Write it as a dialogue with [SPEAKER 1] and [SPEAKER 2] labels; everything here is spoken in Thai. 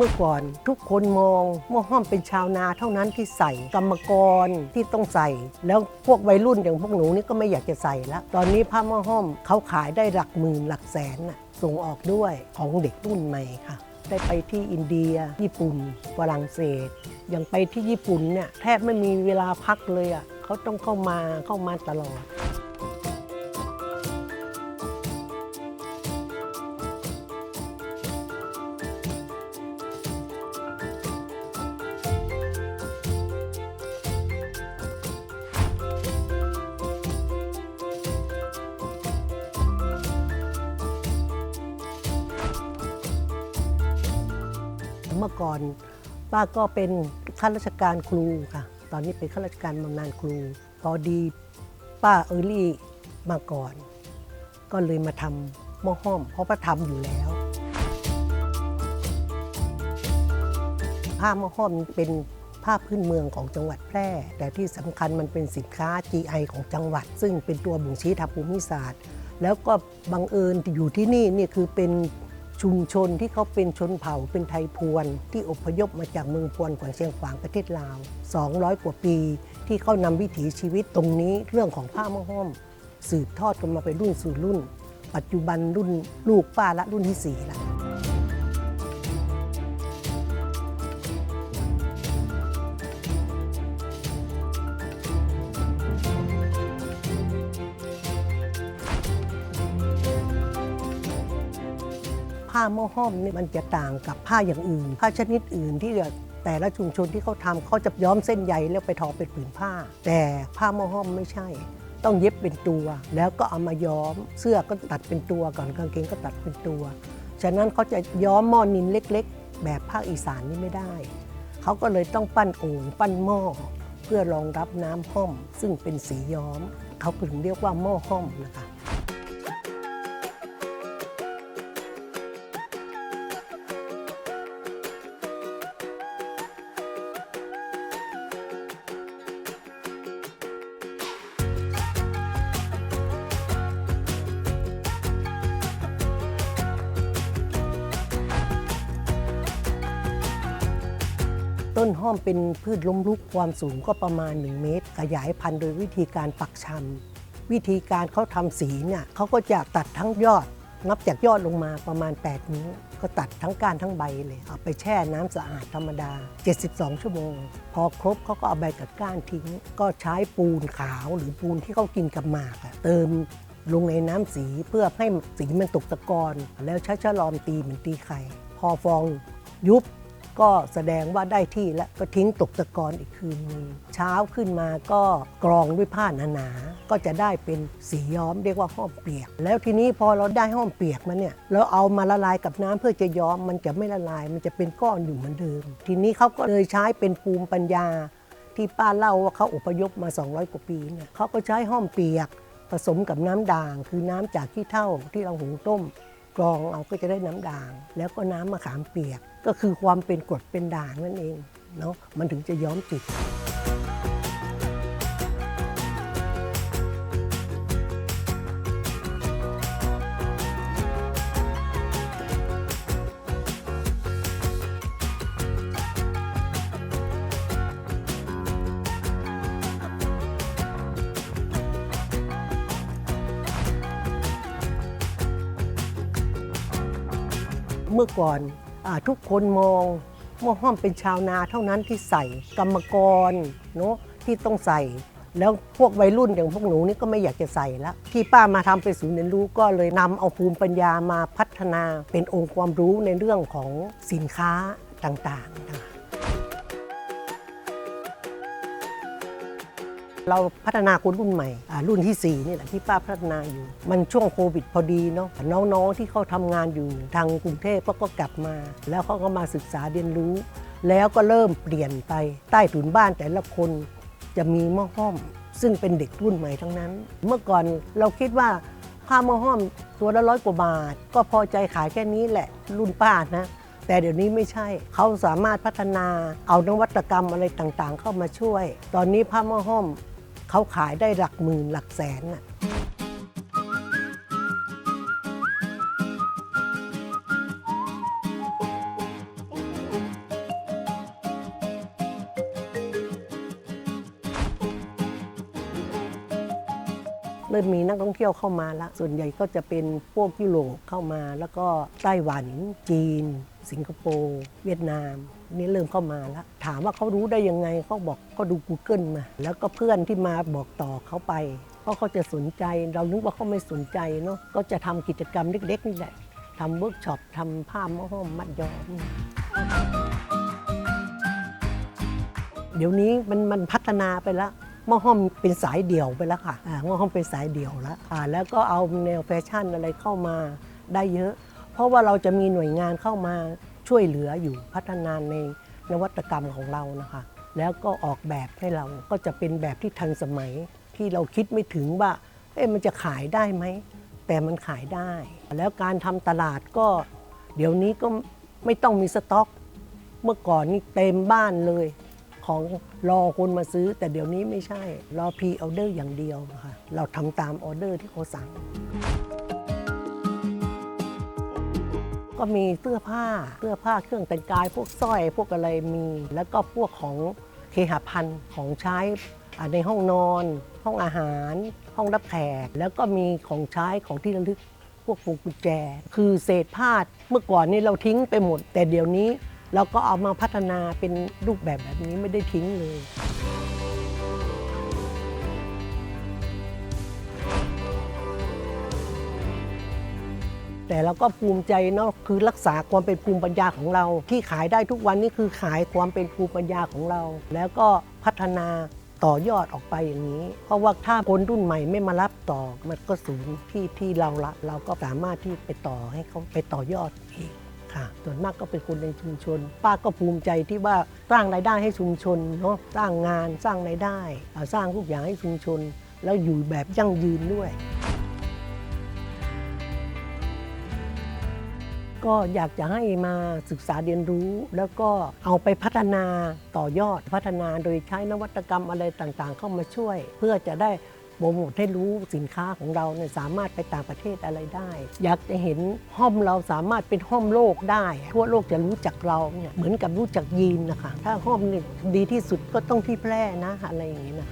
[SPEAKER 1] มื่อก่อนทุกคนมองหม้อห้อมเป็นชาวนาเท่านั้นที่ใส่กรรมกรที่ต้องใส่ แล้วพวกวัยรุ่นอย่างพวกหนูนี่ก็ไม่อยากจะใส่แล้วตอนนี้ผ้าหม้อห้อมเขาขายได้หลักหมื่นหลักแสนน่ะส่งออกด้วยของเด็กรุ่นใหม่ค่ะ ได้ไปที่อินเดีย ญี่ปุ่นฝรั่งเศสอย่างไปที่ญี่ปุ่นเนี่ยแทบไม่มีเวลาพักเลยอะเขาต้องเข้ามาเข้ามาตลอด เมื่อก่อนป้าก็เป็นข้าราชการครูค่ะ ตอนนี้เป็นข้าราชการบำนาญครู พอดีป้าเออรี่มาก่อน ก็เลยมาทำหม้อห้อม เพราะป้าทำอยู่แล้ว ผ้าหม้อห้อมเป็นผ้าพื้นเมืองของจังหวัดแพร่ แต่ที่สำคัญมันเป็นสินค้า GI ของจังหวัด ซึ่งเป็นตัวบ่งชี้ทางภูมิศาสตร์ แล้วก็บังเอิญอยู่ที่นี่นี่คือเป็น ชุมชนที่เขาเป็นชนเผ่าเป็นไทยพวน ที่อพยพมาจากเมืองพวนขวางเชียงขวางประเทศลาว 200 กว่าปี ที่เขานำวิถีชีวิตตรงนี้เรื่องของผ้าหม้อห้อม สืบทอดกันมาเป็นรุ่นสู่รุ่น ปัจจุบันรุ่นลูกป้าละรุ่นที่สี่ละ ผ้าหม้อห้อมนี่มันจะต่างกับผ้าอย่างอื่น ผ้าชนิดอื่นที่แต่ละชุมชนที่เขาทำเขาจะย้อมเส้นใยแล้วไปทอเป็นผืนผ้า แต่ผ้าหม้อห้อมไม่ใช่ ต้องเย็บเป็นตัว แล้วก็เอามาย้อมเสื้อก็ตัดเป็นตัวก่อนกางเกงก็ตัดเป็นตัว ฉะนั้นเขาจะย้อมหม้อนินเล็ก ๆ แบบภาคอีสานนี่ไม่ได้เขาก็เลยต้องปั้นโอ่งปั้นหม้อเพื่อรองรับน้ำห้อม ซึ่งเป็นสีย้อม เขาถึงเรียกว่าหม้อห้อมนะคะ ต้นห้อมเป็นพืชล้มลุกความสูงก็ประมาณ 1 เมตร ขยายพันธุ์โดยวิธีการปักชำวิธีการเขาทำสีเนี่ยเขาก็จะตัดทั้งยอด นับจากยอดลงมาประมาณ 8 นิ้ว ก็ตัดทั้งก้านทั้งใบเลย เอาไปแช่น้ำสะอาดธรรมดา 72 ชั่วโมง พอครบเขาก็เอาใบกับก้านทิ้ง ก็ใช้ปูนขาวหรือปูนที่เขากินกับหมากเติมลงในน้ำสีเพื่อให้สีมันตกตะกอนแล้วใช้ฉลอมตีเหมือนตีไข่ พอฟองยุบ ก็แสดงว่าได้ที่แล้วก็ทิ้งตกตะกอนอีกคืนนึงเช้าขึ้นมาก็กรองด้วยผ้าหนาๆก็จะได้เป็นสีย้อมเรียกว่าห้อมเปียก แล้วทีนี้พอเราได้ห้อมเปียกมาเนี่ยเราเอามาละลายกับน้ำเพื่อจะย้อมมันจะไม่ละลาย มันจะเป็นก้อนอยู่เหมือนเดิม ทีนี้เขาก็เลยใช้เป็นภูมิปัญญา ที่ป้าเล่าว่าเขาอพยพมา 200 กว่าปีเนี่ยเขาก็ใช้ห้อมเปียก ผสมกับน้ำด่าง คือน้ำจากขี้เถ้าที่เราหุงต้ม กรองเอาก็จะได้น้ำด่าง แล้วก็น้ำมะขามเปียก ก็คือความเป็นกรดเป็นด่างนั่นเองเนาะมันถึงจะย้อมติด มื่อก่อนอทุกคนมองหม้อห้อมเป็นชาวนาเท่านั้นที่ใส่กรรมกรเนาะที่ต้องใส่ แล้วพวกวัยรุ่นอย่างพวกหนูนี่ก็ไม่อยากจะใส่แล้วที่ป้ามาทำเป็นศูนย์เรียนรู้ก็เลยนำเอาภูมิปัญญามาพัฒนาเป็นองค์ความรู้ในเรื่องของสินค้าต่างๆนะคะ เราพัฒนาคนรุ่นใหม่ รุ่นที่ 4 นี่แหละที่ป้าพัฒนาอยู่ มันช่วงโควิดพอดีเนาะน้องๆที่เขาทำงานอยู่ทางกรุงเทพก็ก็กลับมา แล้วเขาก็มาศึกษาเรียนรู้ แล้วก็เริ่มเปลี่ยนไปใต้ถุนบ้านแต่ละคนจะมีหม้อห้อม ซึ่งเป็นเด็กรุ่นใหม่ทั้งนั้น เมื่อก่อนเราคิดว่าผ้าหม้อห้อมตัวละร้อยกว่าบาท ก็พอใจขายแค่นี้แหละรุ่นป้านะแต่เดี๋ยวนี้ไม่ใช่ เขาสามารถพัฒนาเอานวัตกรรมอะไรต่างๆ เข้ามาช่วย ตอนนี้ผ้าหม้อห้อม เขาขายได้หลักหมื่นหลักแสนน่ะเริ่มมีนักท่องเที่ยวเข้ามาละส่วนใหญ่ก็จะเป็นพวกยุโรปเข้ามา แล้วก็ไต้หวันจีน สิงคโปร์ เวียดนาม นี่เริ่มเข้ามาแล้ว ถามว่าเขารู้ได้ยังไงเขาบอกเขาดู Google มา แล้วก็เพื่อนที่มาบอกต่อเขาไป เพราะเขาจะสนใจ เรานึกว่าเขาไม่สนใจเนาะ ก็จะทำกิจกรรมเล็กๆนี่แหละทำเวิร์กช็อปทำผ้าม้อห้อมมัดย้อมเดี๋ยวนี้มันมันพัฒนาไปแล้วม้อห้อมเป็นสายเดี่ยวไปแล้วค่ะอ่าม้อห้อมเป็นสายเดี่ยวแล้วอ่าแล้วก็เอาแนวแฟชั่นอะไรเข้ามาได้เยอะ ราะว่าเราจะมีหน่วยงานเข้ามาช่วยเหลืออยู่พัฒนาในนวัตกรรมของเรานะคะ แล้วก็ออกแบบให้เราก็จะเป็นแบบที่ทันสมัยที่เราคิดไม่ถึงว่าเอ๊ะมันจะขายได้ไหม แต่มันขายได้ แล้วการทำตลาดก็ เดี๋ยวนี้ก็ไม่ต้องมีสต็อก เมื่อก่อนนี่เต็มบ้านเลย ของรอคนมาซื้อ แต่เดี๋ยวนี้ไม่ใช่ รอพีออเดอร์อย่างเดียวค่ะเราทำตามออเดอร์ที่เขาสั่ง ก็มีเสื้อผ้า เสื้อผ้าเครื่องแต่งกาย พวกสร้อยพวกอะไรมี แล้วก็พวกของเคหพันธ์ของใช้ในห้องนอน ห้องอาหาร ห้องรับแขก แล้วก็มีของใช้ของที่ระลึกพวกพวงกุญแจ คือเศษผ้าเมื่อก่อนนี่เราทิ้งไปหมด แต่เดี๋ยวนี้เราก็เอามาพัฒนาเป็นรูปแบบแบบนี้ไม่ได้ทิ้งเลย แต่เราก็ภูมิใจเนาะคือรักษาความเป็นภูมิปัญญาของเรา ที่ขายได้ทุกวันนี้คือขายความเป็นภูมิปัญญาของเรา แล้วก็พัฒนาต่อยอดออกไปอย่างนี้ เพราะว่าถ้าคนรุ่นใหม่ไม่มารับต่อมันก็สูญที่ที่เราละเราก็สามารถที่ไปต่อให้เขาไปต่อยอดอีกค่ะ ส่วนมากก็เป็นคนในชุมชน ป้าก็ภูมิใจที่ว่าสร้างรายได้ให้ชุมชนเนาะสร้างงานสร้างรายได้ สร้างทุกอย่างให้ชุมชน แล้วอยู่แบบยั่งยืนด้วย ก็อยากจะให้มาศึกษาเรียนรู้ แล้วก็เอาไปพัฒนาต่อยอดพัฒนาโดยใช้นวัตกรรมอะไรต่างๆ เข้ามาช่วย เพื่อจะได้โปรโมทให้รู้สินค้าของเราเนี่ยสามารถไปต่างประเทศอะไรได้ อยากจะเห็นห้อมเราสามารถเป็นห้อมโลกได้ ทั่วโลกจะรู้จักเราเนี่ยเหมือนกับรู้จักยีนนะคะถ้าห้อมเนี่ยดีที่สุดก็ต้องที่แพร่นะอะไรอย่างนี้นะ